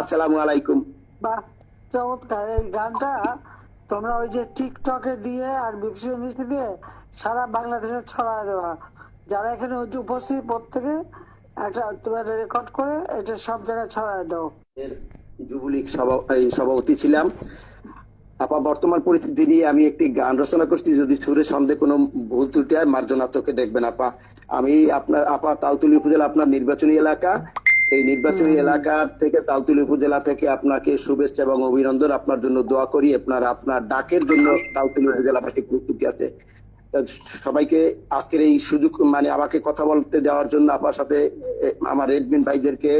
আসসালামু আলাইকুম। বাহ চমৎকার। এই গানটা তোমরা ওই যে টিকটকে দিয়ে আর বিপসি মিষ্টি দিয়ে সারা বাংলাদেশে ছড়ায় দেওয়া। যারা এখানে হচ্ছে উপস্থিত প্রত্যেকে একটা তোমরা রেকর্ড করে এটা সব জায়গায় ছড়ায় দাও। এর যুবলীগ সভাপতি ছিলাম। আপা বর্তমান পরিস্থিতি নিয়ে আমি একটি গান রচনা করছি। যদি সুরে সন্দেহ কোনো ভুল ত্রুটি হয় মার্জনা চোখে দেখবেন আপা। আমি আপনার আপা তালতুলি উপজেলা আপনার নির্বাচনী এলাকা। এই নির্বাচনী এলাকার থেকে তালতুলি উপজেলা থেকে আপনাকে শুভেচ্ছা এবং অভিনন্দন। আপনার জন্য দোয়া করি আপনার আপনার ডাকের জন্য তালতুলি উপজেলাবাসী প্রস্তুতি আছে। সবাইকে আজকের এই সুযোগ মানে আমাকে কথা বলতে দেওয়ার জন্য আপনার সাথে আমার এডমিন ভাইদেরকে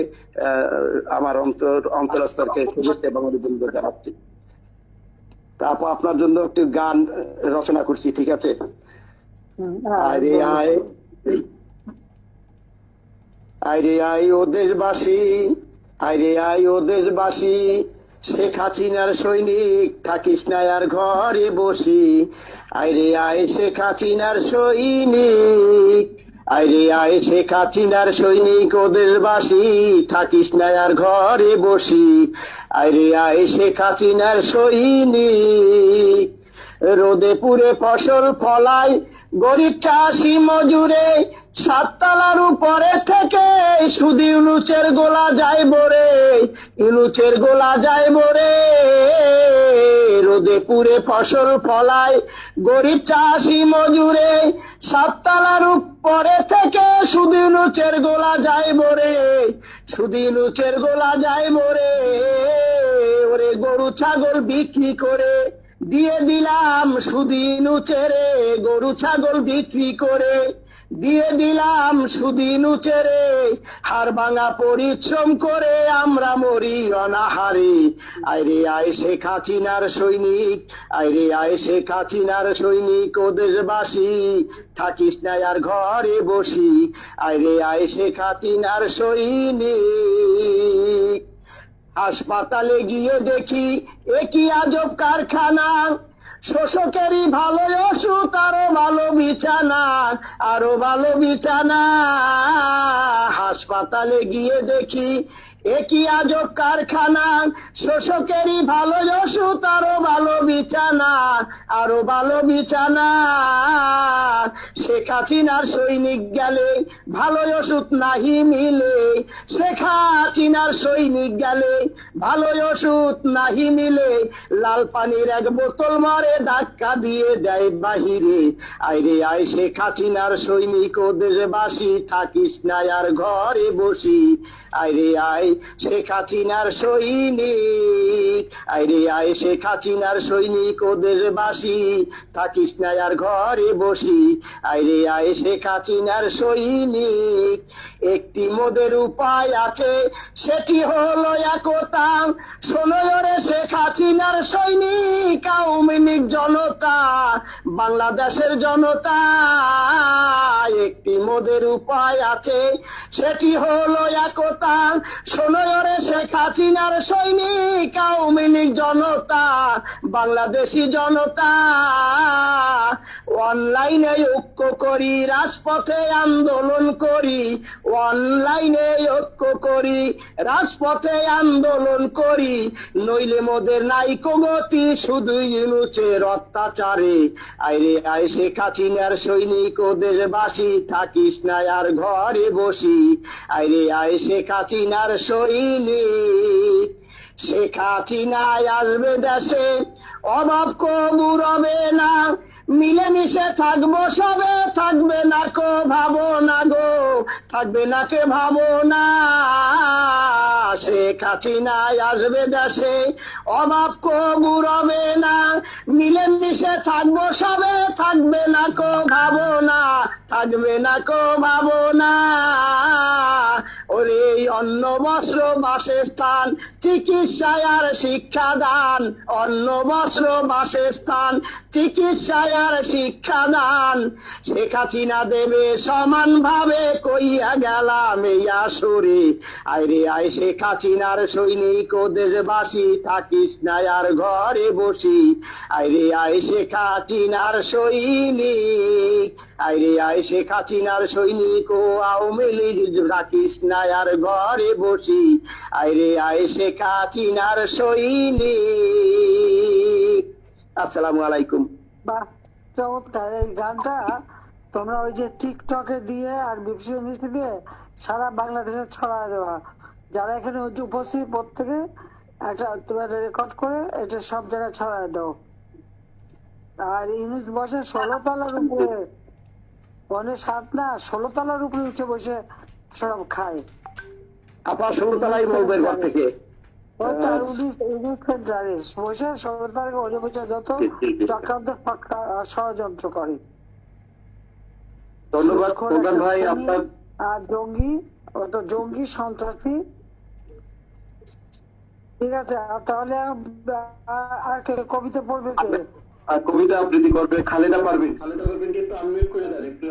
আহ, আমার অন্তর অন্তরস্তরকে শুভেচ্ছা এবং অভিনন্দন জানাচ্ছি। তারপর আপনার জন্য একটি গান রচনা করছি ঠিক আছে? আরে আয়। আরে আই ও দেশবাসী আরে আয় ও দেশবাসী, শেখ হাসিনার সৈনিক থাকিস না আর ঘরে বসি। আইরে আয় শেখ হাসিনার সৈনিক আরে আয় শেখ হাসিনার সৈনিক ও দেশবাসী, থাকিস না আর ঘরে বসি। আরে আয় শেখ হাসিনার সৈনিক রোদে পুরে ফসল ফলাই, গরিব চাষি মজুরে, সাততলার উপরে থেকে সুদি ইউনুচের গোলা যায় বরে ইউনুচের গোলা যায় বরে। রোদে পুরে ফসল ফলাই, গরিব চাষি মজুরে, সাততলার উপরে থেকে সুদি ইউনুচের গোলা যায় বরে সুদি ইউনুচের গোলা যায় বরে। ওরে গরু, ছাগল বিক্রি করে দিয়ে দিলাম সুদিন উচেরে গরু ছাগল বিক্রি করে। দিয়ে দিলাম সুদিন উচেরে হার ভাঙা পরিশ্রম করে আমরা মরি অনাহারে। আইরে আয় শেখ হাসিনার সৈনিক, আইরে আয় শেখ হাসিনার সৈনিক ও দেশবাসী, থাকিস না আর ঘরে বসি। আইরে আয় শেখ হাসিনার সৈনিক। হাসপাতালে গিয়ে দেখি একই আজব কারখানা? শোষকেরই ভালো ওষুধ, আরও ভালো বিছানা, আরও ভালো বিছানা। হাসপাতালে গিয়ে দেখি একই আজব কারখানা? শোষকেরই ভালো ওষুধ আরও ভালো বিছানা আরও ভালো বিছানা। শেখ হাসিনার সৈনিক গেলে ভালো ওষুধ নাহি মিলে। শেখ হাসিনার সৈনিক গেলে ভালো ওষুধ নাহি মিলে। লাল পানির এক বোতল মারে ধাক্কা দিয়ে দেয় বাহিরে। আইরে আয় শেখ হাসিনার সৈনিক ও দেশবাসী, থাকিস না আর ঘরে বসি। আইরে আয় শেখ সৈনিক। আইরে, আয় শেখ হাসিনার সৈনিক থাকিস আর ঘরে বসি। আইরে, আয় শেখ সৈনিক, একটি মোদের উপায় আছে, সেটি হলো একতা শোনরে শেখ হাসিনার সৈনিক, আওয়ামী জনতা বাংলাদেশের জনতা একটি মোদের উপায় আছে। সেটি হলো একতা। শোনরে শেখ হাসিনার সৈনিক, আওয়ামী জনতা, বাংলাদেশি জনতা। অনলাইনে ঐক্য করি, রাজপথে আন্দোলন করি। অনলাইনে ঐক্য করি, রাজপথে আন্দোলন করি। নইলে মোদের নাইকো গতি, শুধু ইউনুচের অত্যাচারে। আইরে সৈনিক, ও দেশবাসী থাকিস না আর ঘরে বসি। আইরে সৈনিক আসবে দেশে। অভাব কবু রবে না, মিলেমিশে থাকব সবে। থাকবে না কো ভাবো না গো, থাকবে না কে ভাবো না শেখ নাই আসবে দেশে। অভাব কবু রবে না, মিলেমিশে থাকব সবে, থাকবে না কো ভাবো না থাকবে না কো ভাবো না অন্ন বস্ত্র বাসস্থান চিকিৎসায় আর অন্ন বস্ত্র চিকিৎসায় দেবে কইয়া গেলাম সৈনিক ও দেশবাসী, থাকিস না আর ঘরে বসি। আইরে আয় শেখ হাসিনার সৈনিক, আইরে আয় শেখ হাসিনার সৈনিক ও আওয়ামী লীগ রাখিস না আর ঘরে বসি। আইরে, আয় সে কাচিনার শৈলী আসসালামু আলাইকুম। বা চমৎকার। এই গানটা তোমরা ওই যে টিকটকে দিয়ে আর দিয়ে সারা বাংলাদেশে ছড়ায় দেওয়া। যারা এখানে উপস্থিত, প্রত্যেকে একটা তোমার রেকর্ড করে এটা সব জায়গায় ছড়ায় দাও। আর বসে ষোলো তলার উপরে। অনেক সাত না ষোলো তলার উপরে উঠে বসে সব খায়। ষোলতলাই ঘর থেকে। ষড়যন্ত্র করে। ধন্যবাদ ভাই আপনার আর জঙ্গি ও তো জঙ্গি সন্ত্রাসী। ঠিক আছে আর তাহলে আর- কে কবিতা পড়বে কে? কবিতা আবৃত্তি করবে খালেদা পারবেন খালেদা পারবেন কিন্তু আনমিউট করে দেন একটু